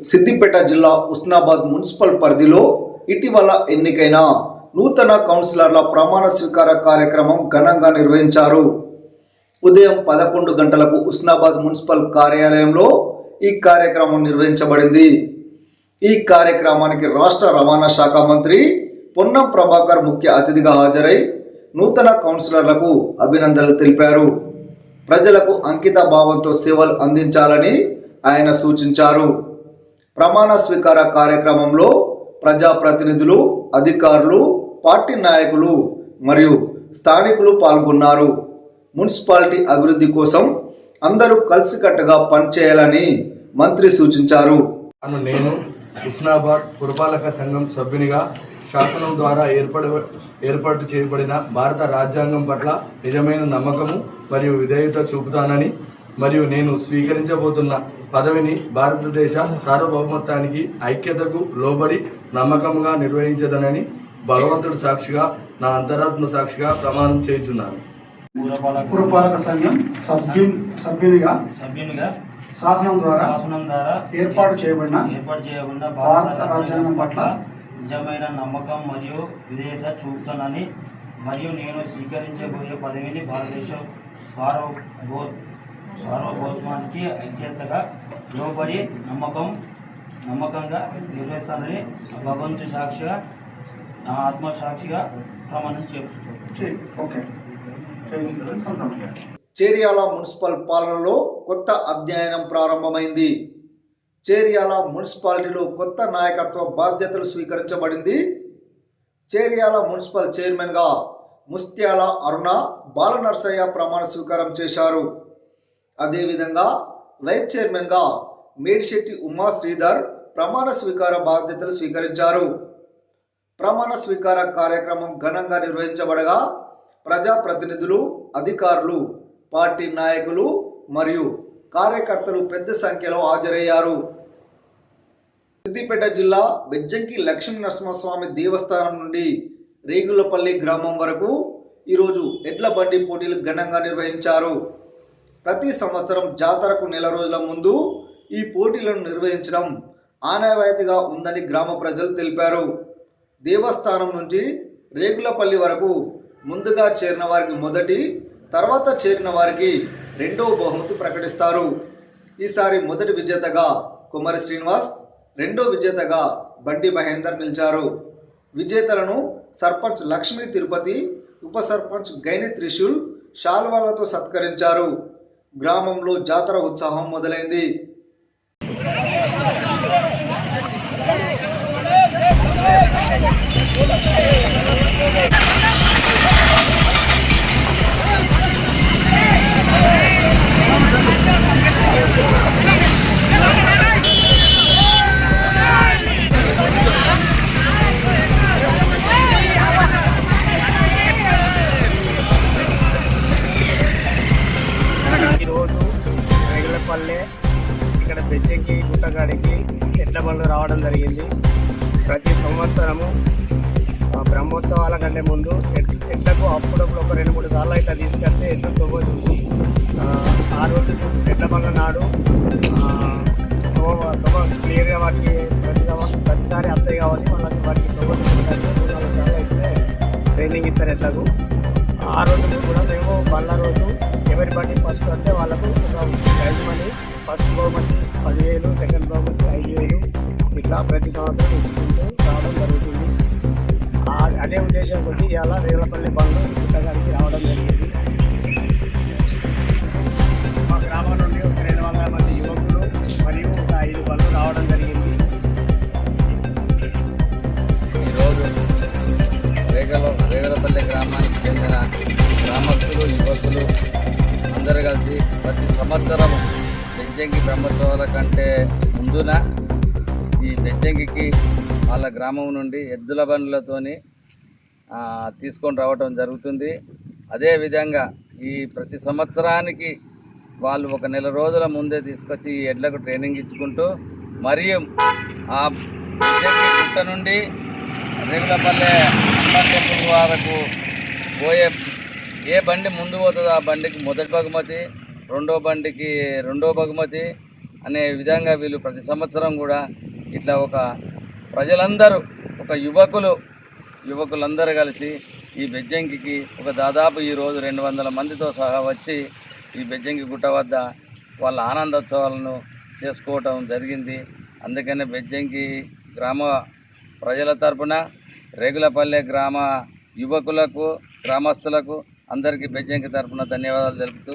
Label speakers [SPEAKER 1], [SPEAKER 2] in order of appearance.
[SPEAKER 1] సిద్దిపేట జిల్లా ఉస్నాబాద్ మున్సిపల్ పరిధిలో ఇటీవల ఎన్నికైన నూతన కౌన్సిలర్ల ప్రమాణ స్వీకార కార్యక్రమం ఘనంగా నిర్వహించారు. ఉదయం పదకొండు గంటలకు ఉస్నాబాద్ మున్సిపల్ కార్యాలయంలో ఈ కార్యక్రమం నిర్వహించబడింది. ఈ కార్యక్రమానికి రాష్ట్ర రవాణా శాఖ మంత్రి పొన్నం ప్రభాకర్ ముఖ్య అతిథిగా హాజరై నూతన కౌన్సిలర్లకు అభినందనలు తెలిపారు. ప్రజలకు అంకిత భావంతో సేవలు అందించాలని ఆయన సూచించారు. ప్రమాణ స్వీకార కార్యక్రమంలో ప్రజాప్రతినిధులు అధికారులు పార్టీ నాయకులు మరియు స్థానికులు పాల్గొన్నారు. మున్సిపాలిటీ అభివృద్ధి కోసం అందరూ కలిసికట్టుగా పనిచేయాలని మంత్రి సూచించారు.
[SPEAKER 2] అను నేను హుస్నాబాద్ పురపాలక సంఘం సభ్యునిగా శాసనం ద్వారా ఏర్పడ ఏర్పాటు చేయబడిన భారత రాజ్యాంగం పట్ల నిజమైన నమ్మకము మరియు విధేయత చూపుతానని మరియు నేను స్వీకరించబోతున్న పదవిని భారతదేశ సార్వభౌమత్వానికి ఐక్యతకు లోబడి నమ్మకంగా నిర్వహించదనని భగవంతుడు సాక్షిగా నా అంతరాత్మ సాక్షిగా ప్రమాణం చేయుచున్నాను.
[SPEAKER 3] పురపాలక
[SPEAKER 4] సంఘం సభ్యు సభ్యునిగా
[SPEAKER 3] సభ్యునిగా
[SPEAKER 4] శాసనం ద్వారా
[SPEAKER 3] శాసనం ద్వారా
[SPEAKER 4] ఏర్పాటు చేయబడిన
[SPEAKER 3] ఏర్పాటు చేయబడిన
[SPEAKER 4] భారత రాజ్యాంగం పట్ల
[SPEAKER 3] నిజమైన నమ్మకం మరియు విధేయత చూపుతానని మరియు నేను స్వీకరించబోయే పదవిని భారతదేశం సార్వభౌ సార్వభౌమానికి ఐక్యతగా లోబడి నమ్మకం నమ్మకంగా నిర్వహిస్తానని భగవంతు సాక్షిగా నా ఆత్మసాక్షిగా ప్రమాణం చెబుతున్నాను
[SPEAKER 4] ఓకే.
[SPEAKER 1] చేర్యాల మున్సిపల్ పాలనలో కొత్త అధ్యయనం ప్రారంభమైంది. చేర్యాల మున్సిపాలిటీలో కొత్త నాయకత్వ బాధ్యతలు స్వీకరించబడింది. చేర్యాల మున్సిపల్ చైర్మన్గా ముస్త్యాల అరుణ బాలనర్సయ్య ప్రమాణ స్వీకారం చేశారు. అదేవిధంగా వైస్ చైర్మన్గా మేడిశెట్టి ఉమా శ్రీధర్ ప్రమాణ స్వీకార బాధ్యతలు స్వీకరించారు. ప్రమాణ స్వీకార కార్యక్రమం ఘనంగా నిర్వహించబడగా ప్రజాప్రతినిధులు అధికారులు పార్టీ నాయకులు మరియు కార్యకర్తలు పెద్ద సంఖ్యలో హాజరయ్యారు. సిద్దిపేట జిల్లా బెజ్జంకి లక్ష్మీ నరసింహస్వామి దేవస్థానం నుండి రేగులపల్లి గ్రామం వరకు ఈరోజు ఎడ్ల బండి పోటీలు ఘనంగా నిర్వహించారు. ప్రతి సంవత్సరం జాతరకు నెల రోజుల ముందు ఈ పోటీలను నిర్వహించడం ఆనవాయితీగా ఉందని గ్రామ ప్రజలు తెలిపారు. దేవస్థానం నుంచి రేగులపల్లి వరకు ముందుగా చేరిన వారికి మొదటి తర్వాత చేరిన వారికి రెండో బహుమతి ప్రకటిస్తారు. ఈసారి మొదటి విజేతగా కుమారి శ్రీనివాస్ రెండో విజేతగా బండి మహేందర్ నిలిచారు. విజేతలను సర్పంచ్ లక్ష్మీ తిరుపతి ఉప సర్పంచ్ గైని త్రిశూల్ శాల్వాలతో సత్కరించారు. గ్రామంలో జాతర ఉత్సాహం మొదలైంది.
[SPEAKER 5] రావడం జరిగింది. ప్రతి సంవత్సరము ఆ, బ్రహ్మోత్సవాల కంటే ముందు ఎట్లకు అప్పుడప్పుడు ఒక రెండు మూడు సార్లు ఇట్లా తీసుకెళ్తే ఎట్లతో చూసి ఆ, రోజు ఎడ్ల నాడు క్లియర్గా వాటికి ప్రతి ప్రతిసారి అత్తయ్య కావచ్చు వాళ్ళకి వాటికి ట్రైనింగ్ ఇస్తారు ఎట్లకు ఆ రోజు కూడా మేము బండ్ల రోజు ఎవరి బండి ఫస్ట్ వస్తే వాళ్ళకు ఒక ప్రైజ్ మనీ ఫస్ట్ బహుమతి పదివేలు సెకండ్ బహుమతి ఐదు వేలు ఇట్లా ప్రతి సంవత్సరం ఇచ్చుకుంటూ రావడం జరుగుతుంది అదే ఉద్దేశం కొద్ది ఇలా రేలపల్లి పనులు పుట్టగారికి రావడం జరిగింది మా గ్రామం నుండి ఒక రెండు వందల మంది యువకులు మరియు ఒక ఐదు బండ్లు రావడం జరిగింది
[SPEAKER 6] ఈరోజు రేగల రేగలపల్లి గ్రామానికి చెందిన గ్రామస్తులు యువకులు అందరు కలిసి ప్రతి సంవత్సరం బెజ్జంకి బ్రహ్మోత్సవాల కంటే ముందున ఈ వాళ్ళ గ్రామం నుండి ఎద్దుల బండ్లతోని తీసుకొని రావటం జరుగుతుంది. అదేవిధంగా ఈ ప్రతి సంవత్సరానికి వాళ్ళు ఒక నెల రోజుల ముందే తీసుకొచ్చి ఈ ఎడ్లకు ట్రైనింగ్ ఇచ్చుకుంటూ మరియు ఆ గుట్ట నుండి రేగులపల్లె టెంపుల్ వరకు పోయే ఏ బండి ముందు పోతుందో ఆ బండికి మొదటి బహుమతి రెండో బండికి రెండో బహుమతి అనే విధంగా వీళ్ళు ప్రతి సంవత్సరం కూడా ఇట్లా ఒక ప్రజలందరూ ఒక యువకులు యువకులందరూ కలిసి ఈ బెజ్జంకి ఒక దాదాపు ఈరోజు రెండు వందల మందితో సహా వచ్చి ఈ బెజ్జంకి గుట్ట వద్ద వాళ్ళ ఆనందోత్సవాలను చేసుకోవటం జరిగింది. అందుకనే బెజ్జంకి గ్రామ ప్రజల తరపున రేగులపల్లె గ్రామ యువకులకు గ్రామస్తులకు అందరికీ బెజ్జంకి తరపున ధన్యవాదాలు తెలుపుతూ